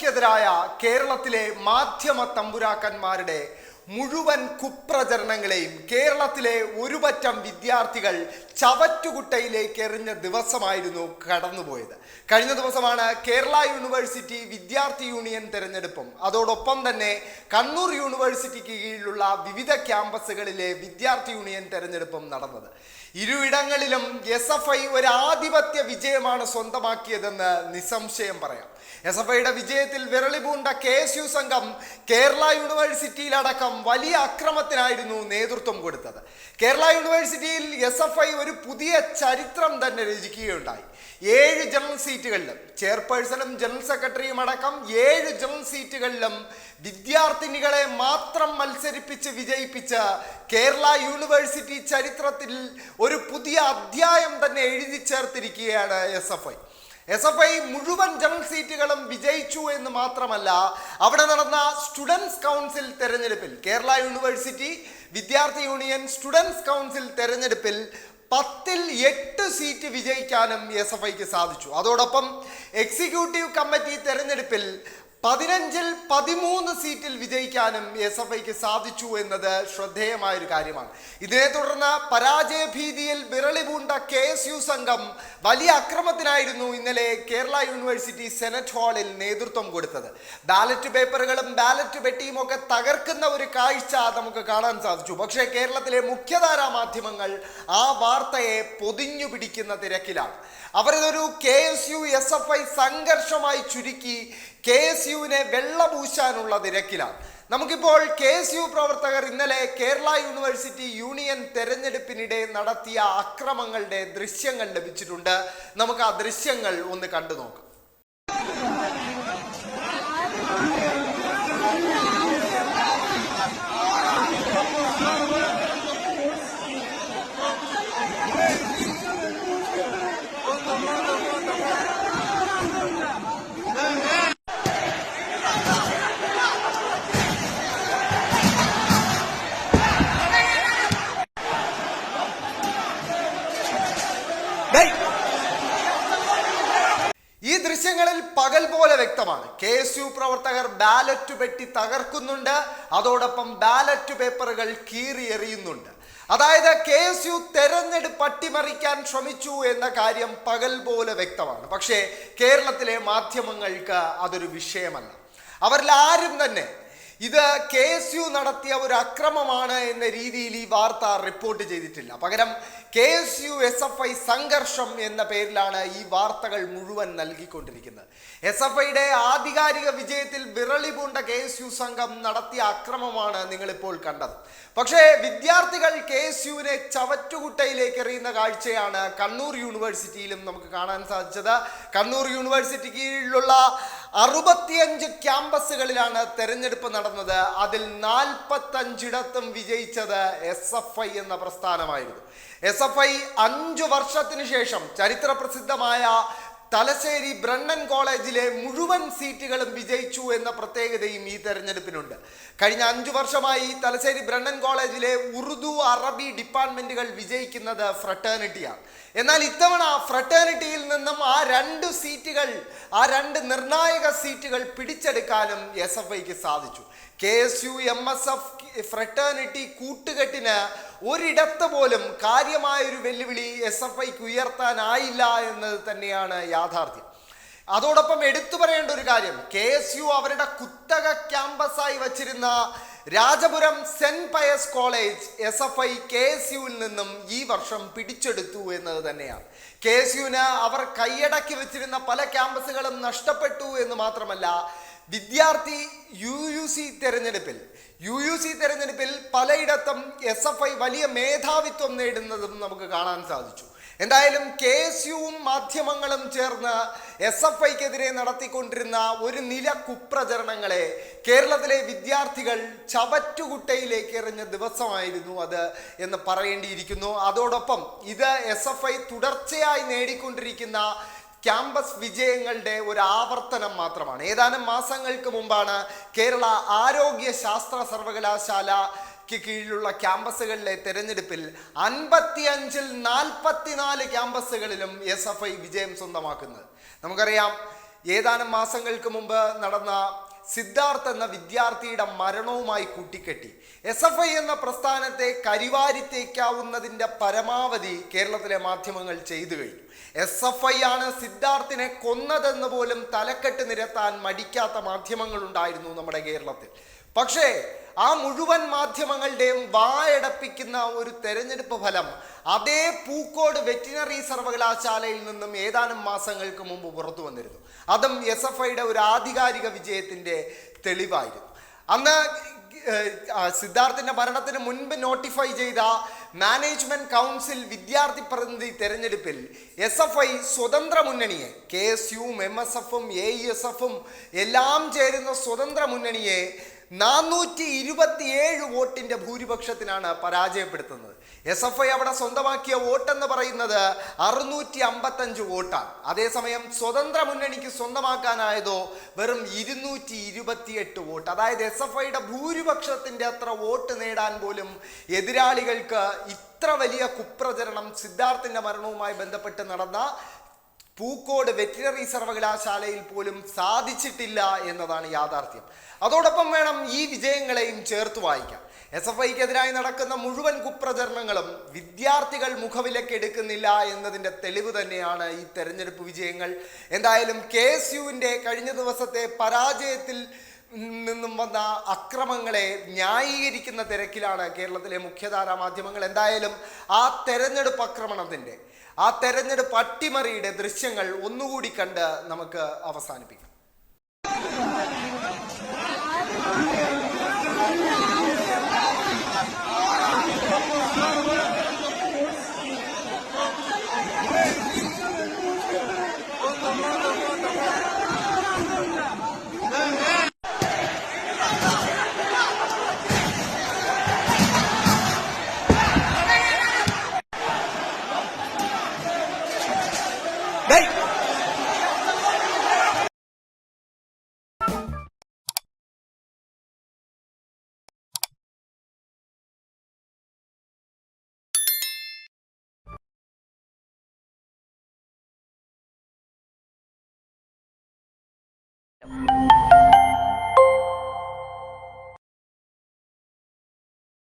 ഐക്കെതിരായ കേരളത്തിലെ മാധ്യമ തമ്പുരാക്കന്മാരുടെ മുഴുവൻ കുപ്രചരണങ്ങളെയും കേരളത്തിലെ ഒരുപറ്റം വിദ്യാർത്ഥികൾ ചവറ്റുകുട്ടയിലേക്ക് എറിഞ്ഞ ദിവസമായിരുന്നു കടന്നുപോയത്. കഴിഞ്ഞ ദിവസമാണ് കേരള യൂണിവേഴ്സിറ്റി വിദ്യാർത്ഥി യൂണിയൻ തെരഞ്ഞെടുപ്പും. അതോടൊപ്പം തന്നെ കണ്ണൂർ യൂണിവേഴ്സിറ്റിക്ക് കീഴിലുള്ള വിവിധ ക്യാമ്പസുകളിലെ വിദ്യാർത്ഥി യൂണിയൻ തെരഞ്ഞെടുപ്പും നടന്നത്. ഇരുയിടങ്ങളിലും എസ് എഫ് ഐ ഒരു ആധിപത്യ വിജയമാണ് സ്വന്തമാക്കിയതെന്ന് നിസ്സംശയം പറയാം. എസ് എഫ് ഐയുടെ വിജയത്തിൽ വിരളി പൂണ്ട കെ എസ് യു സംഘം കേരള യൂണിവേഴ്സിറ്റിയിലടക്കം വലിയ അക്രമത്തിനായിരുന്നു നേതൃത്വം കൊടുത്തത്. കേരള യൂണിവേഴ്സിറ്റിയിൽ എസ് എഫ് ഐ ഒരു പുതിയ ചരിത്രം തന്നെ രചിക്കുകയുണ്ടായി. ഏഴ് ജനറൽ സീറ്റുകളിലും ചെയർപേഴ്സണും ജനറൽ സെക്രട്ടറിയും അടക്കം ഏഴ് ജനറൽ സീറ്റുകളിലും വിദ്യാർത്ഥിനികളെ മാത്രം മത്സരിപ്പിച്ച് വിജയിപ്പിച്ച കേരള യൂണിവേഴ്സിറ്റി ചരിത്രത്തിൽ ഒരു പുതിയ അധ്യായം തന്നെ എഴുതി ചേർത്തിരിക്കുകയാണ് S F I S F I മുഴുവൻ ജനറൽ സീറ്റുകളും വിജയിച്ചു എന്ന് മാത്രമല്ല അവിടെ നടന്ന സ്റ്റുഡൻസ് കൗൺസിൽ തെരഞ്ഞെടുപ്പിൽ കേരള യൂണിവേഴ്സിറ്റി വിദ്യാർത്ഥി യൂണിയൻ സ്റ്റുഡൻസ് കൗൺസിൽ തെരഞ്ഞെടുപ്പിൽ പത്തിൽ എട്ട് സീറ്റ് വിജയിക്കാനും എസ് എഫ് ഐക്ക് സാധിച്ചു. അതോടൊപ്പം എക്സിക്യൂട്ടീവ് കമ്മിറ്റി തെരഞ്ഞെടുപ്പിൽ പതിനഞ്ചിൽ പതിമൂന്ന് സീറ്റിൽ വിജയിക്കാനും എസ് എഫ് ഐക്ക് സാധിച്ചു എന്നത് ശ്രദ്ധേയമായ ഒരു കാര്യമാണ്. ഇതിനെ തുടർന്ന് പരാജയ ഭീതിയിൽ വിരളി പൂണ്ട കെ എസ് യു സംഘം വലിയ അക്രമത്തിനായിരുന്നു ഇന്നലെ കേരള യൂണിവേഴ്സിറ്റി സെനറ്റ് ഹാളിൽ നേതൃത്വം കൊടുത്തത്. ബാലറ്റ് പേപ്പറുകളും ബാലറ്റ് പെട്ടിയും ഒക്കെ തകർക്കുന്ന ഒരു കാഴ്ച നമുക്ക് കാണാൻ സാധിച്ചു. പക്ഷേ കേരളത്തിലെ മുഖ്യധാരാ മാധ്യമങ്ങൾ ആ വാർത്തയെ പൊതിഞ്ഞു പിടിക്കുന്ന തിരക്കിലാണ്. അവരിതൊരു K S U S F I സംഘർഷമായി ചുരുക്കി കെ എസ് യുവിനെ വെള്ളപൂശാനുള്ള തിരക്കിലാണ്. നമുക്കിപ്പോൾ കെ എസ് യു പ്രവർത്തകർ ഇന്നലെ കേരള യൂണിവേഴ്സിറ്റി യൂണിയൻ തെരഞ്ഞെടുപ്പിനിടെ നടത്തിയ അക്രമങ്ങളുടെ ദൃശ്യങ്ങൾ ലഭിച്ചിട്ടുണ്ട്. നമുക്ക് ആ ദൃശ്യങ്ങൾ ഒന്ന് കണ്ടു നോക്കാം ഡേയ്! ഈ ദൃശ്യങ്ങളിൽ പകൽ പോലെ വ്യക്തമാണ്. കെ എസ് യു പ്രവർത്തകർ ബാലറ്റ് പെട്ടി തകർക്കുന്നുണ്ട്. അതോടൊപ്പം ബാലറ്റ് പേപ്പറുകൾ കീറി എറിയുന്നുണ്ട് അതായത് കെ എസ് യു തെരഞ്ഞെടുപ്പ് അട്ടിമറിക്കാൻ ശ്രമിച്ചു എന്ന കാര്യം പകൽ പോലെ വ്യക്തമാണ്. പക്ഷേ കേരളത്തിലെ മാധ്യമങ്ങൾക്ക് അതൊരു വിഷയമല്ല. അവരിൽ ആരും തന്നെ ഇത് കെ എസ് യു നടത്തിയ ഒരു അക്രമമാണ് എന്ന രീതിയിൽ ഈ വാർത്ത റിപ്പോർട്ട് ചെയ്തിട്ടില്ല. പകരം K S U S F I സംഘർഷം എന്ന പേരിലാണ് ഈ വാർത്തകൾ മുഴുവൻ നൽകിക്കൊണ്ടിരിക്കുന്നത്. എസ് എഫ് ഐയുടെ ആധികാരിക വിജയത്തിൽ വിരളി പൂണ്ട കെ എസ് യു സംഘം നടത്തിയ അക്രമമാണ് നിങ്ങളിപ്പോൾ കണ്ടത്. പക്ഷേ വിദ്യാർത്ഥികൾ കെ എസ് യുവിനെ ചവറ്റുകുട്ടയിലേക്ക് എറിയുന്ന കാഴ്ചയാണ് കണ്ണൂർ യൂണിവേഴ്സിറ്റിയിലും നമുക്ക് കാണാൻ സാധിച്ചത്. കണ്ണൂർ യൂണിവേഴ്സിറ്റി കീഴിലുള്ള അറുപത്തിയഞ്ച് ക്യാമ്പസുകളിലാണ് തെരഞ്ഞെടുപ്പ് നടന്നത്. അതിൽ നാൽപ്പത്തഞ്ചിടത്തും വിജയിച്ചത് എസ് എഫ് ഐ എന്ന പ്രസ്ഥാനമായിരുന്നു. എസ് എഫ് ഐ അഞ്ചു വർഷത്തിന് ശേഷം ചരിത്ര പ്രസിദ്ധമായ തലശ്ശേരി ബ്രണ്ണൻ കോളേജിലെ മുഴുവൻ സീറ്റുകളും വിജയിച്ചു എന്ന പ്രത്യേകതയും ഈ തെരഞ്ഞെടുപ്പിനുണ്ട്. കഴിഞ്ഞ അഞ്ചു വർഷമായി തലശ്ശേരി ബ്രണ്ണൻ കോളേജിലെ ഉറുദു അറബി ഡിപ്പാർട്ട്മെന്റുകൾ വിജയിക്കുന്നത് ഫ്രട്ടേണിറ്റിയാണ്. എന്നാൽ ഇത്തവണ ഫ്രട്ടേണിറ്റിയിൽ നിന്നും ആ രണ്ട് സീറ്റുകൾ ആ രണ്ട് നിർണായക സീറ്റുകൾ പിടിച്ചെടുക്കാനും എസ് എഫ് ഐക്ക് സാധിച്ചു. K S U M S F fraternity കൂട്ടുകെട്ടിന് ഒരിടത്ത് പോലും കാര്യമായൊരു വെല്ലുവിളി എസ് എഫ് ഐക്ക് ഉയർത്താനായില്ല എന്നത് തന്നെയാണ് യാഥാർത്ഥ്യം. അതോടൊപ്പം എടുത്തു പറയേണ്ട ഒരു കാര്യം കെ എസ് യു അവരുടെ കുത്തക ക്യാമ്പസായി വച്ചിരുന്ന Rajapuram saint Pius college S F I K S യുവിൽ നിന്നും ഈ വർഷം പിടിച്ചെടുത്തു എന്നത് തന്നെയാണ്. കെ എസ് യുവിന് അവർ കൈയടക്കി വെച്ചിരുന്ന പല ക്യാമ്പസുകളും നഷ്ടപ്പെട്ടു എന്ന് മാത്രമല്ല വിദ്യാർത്ഥി യു യു സി തെരഞ്ഞെടുപ്പിൽ യു യു സി തെരഞ്ഞെടുപ്പിൽ പലയിടത്തും എസ് എഫ് ഐ വലിയ മേധാവിത്വം നേടുന്നതും നമുക്ക് കാണാൻ സാധിച്ചു. എന്തായാലും കെ എസ് യുവും മാധ്യമങ്ങളും ചേർന്ന് എസ് എഫ് ഐക്കെതിരെ നടത്തിക്കൊണ്ടിരുന്ന ഒരു നില കുപ്രചരണങ്ങളെ കേരളത്തിലെ വിദ്യാർത്ഥികൾ ചവറ്റുകുട്ടയിലേക്ക് എറിഞ്ഞ ദിവസമായിരുന്നു അത് എന്ന് പറയേണ്ടിയിരിക്കുന്നു. അതോടൊപ്പം ഇത് എസ് എഫ് ഐ തുടർച്ചയായി നേടിക്കൊണ്ടിരിക്കുന്ന ക്യാമ്പസ് വിജയങ്ങളുടെ ഒരു ആവർത്തനം മാത്രമാണ്. ഏതാനും മാസങ്ങൾക്ക് മുമ്പാണ് കേരള ആരോഗ്യ ശാസ്ത്ര സർവകലാശാല ക്ക് കീഴിലുള്ള ക്യാമ്പസുകളിലെ തെരഞ്ഞെടുപ്പിൽ അൻപത്തിയഞ്ചിൽ നാൽപ്പത്തിനാല് ക്യാമ്പസുകളിലും എസ് എഫ് ഐ വിജയം സ്വന്തമാക്കുന്നത്. നമുക്കറിയാം ഏതാനും മാസങ്ങൾക്ക് മുമ്പ് നടന്ന സിദ്ധാർത്ഥ് എന്ന വിദ്യാർത്ഥിയുടെ മരണവുമായി കൂട്ടിക്കെട്ടി. എസ് എഫ് ഐ എന്ന പ്രസ്ഥാനത്തെ കരിവാരിത്തേക്കാവുന്നതിന്റെ പരമാവധി കേരളത്തിലെ മാധ്യമങ്ങൾ ചെയ്തു കഴിഞ്ഞു. എസ് എഫ് ഐ ആണ് സിദ്ധാർത്ഥിനെ കൊന്നതെന്ന് പോലും തലക്കെട്ട് നിരത്താൻ മടിക്കാത്ത മാധ്യമങ്ങളുണ്ടായിരുന്നു നമ്മുടെ കേരളത്തിൽ. പക്ഷേ ആ മുഴുവൻ മാധ്യമങ്ങളുടെയും വായടപ്പിക്കുന്ന ഒരു തെരഞ്ഞെടുപ്പ് ഫലം അതേ പൂക്കോട് വെറ്റിനറി സർവകലാശാലയിൽ നിന്നും ഏതാനും മാസങ്ങൾക്ക് മുമ്പ് പുറത്തു വന്നിരുന്നു. അതും എസ് എഫ് ഐയുടെ ഒരു ആധികാരിക വിജയത്തിന്റെ തെളിവായിരുന്നു. അന്ന് സിദ്ധാർത്ഥിന്റെ ഭരണത്തിന് മുൻപ് നോട്ടിഫൈ ചെയ്ത മാനേജ്മെന്റ് കൗൺസിൽ വിദ്യാർത്ഥി പ്രതിനിധി തെരഞ്ഞെടുപ്പിൽ എസ് എഫ് ഐ സ്വതന്ത്ര മുന്നണിയെ കെ എസ് യുവും എം എസ് എഫും എ എസ് എഫും എല്ലാം ചേരുന്ന സ്വതന്ത്ര മുന്നണിയെ നാനൂറ്റി ഇരുപത്തിയേഴ് വോട്ടിന്റെ ഭൂരിപക്ഷത്തിനാണ് പരാജയപ്പെടുത്തുന്നത്. എസ് എഫ് ഐ അവിടെ സ്വന്തമാക്കിയ വോട്ടെന്ന് പറയുന്നത് അറുന്നൂറ്റി അമ്പത്തഞ്ച് വോട്ടാണ്. അതേസമയം സ്വതന്ത്ര മുന്നണിക്ക് സ്വന്തമാക്കാനായതോ വെറും ഇരുന്നൂറ്റി ഇരുപത്തിയെട്ട് വോട്ട്. അതായത് എസ് എഫ് ഐയുടെ ഭൂരിപക്ഷത്തിന്റെ അത്ര വോട്ട് നേടാൻ പോലും എതിരാളികൾക്ക് ഇത്ര വലിയ കുപ്രചരണം സിദ്ധാർത്ഥിന്റെ മരണവുമായി ബന്ധപ്പെട്ട് നടന്ന പൂക്കോട് വെറ്റിനറി സർവകലാശാലയിൽ പോലും സാധിച്ചിട്ടില്ല എന്നതാണ് യാഥാർത്ഥ്യം. അതോടൊപ്പം വേണം ഈ വിജയങ്ങളെയും ചേർത്ത് വായിക്കാം എസ് എഫ് ഐക്കെതിരായി നടക്കുന്ന മുഴുവൻ കുപ്രചരണങ്ങളും വിദ്യാർത്ഥികൾ മുഖവിലക്കെടുക്കുന്നില്ല എന്നതിന്റെ തെളിവ് തന്നെയാണ് ഈ തെരഞ്ഞെടുപ്പ് വിജയങ്ങൾ. എന്തായാലും കെ എസ് യുവിന്റെ കഴിഞ്ഞ ദിവസത്തെ പരാജയത്തിൽ നിന്നും വന്ന അക്രമങ്ങളെ ന്യായീകരിക്കുന്ന തിരക്കിലാണ് കേരളത്തിലെ മുഖ്യധാരാ മാധ്യമങ്ങൾ. എന്തായാലും ആ തെരഞ്ഞെടുപ്പ് ആക്രമണത്തിന്റെ ആ തെരഞ്ഞെടുപ്പ് അട്ടിമറിയുടെ ദൃശ്യങ്ങൾ ഒന്നുകൂടി കണ്ട് നമുക്ക് അവസാനിപ്പിക്കാം. Yep.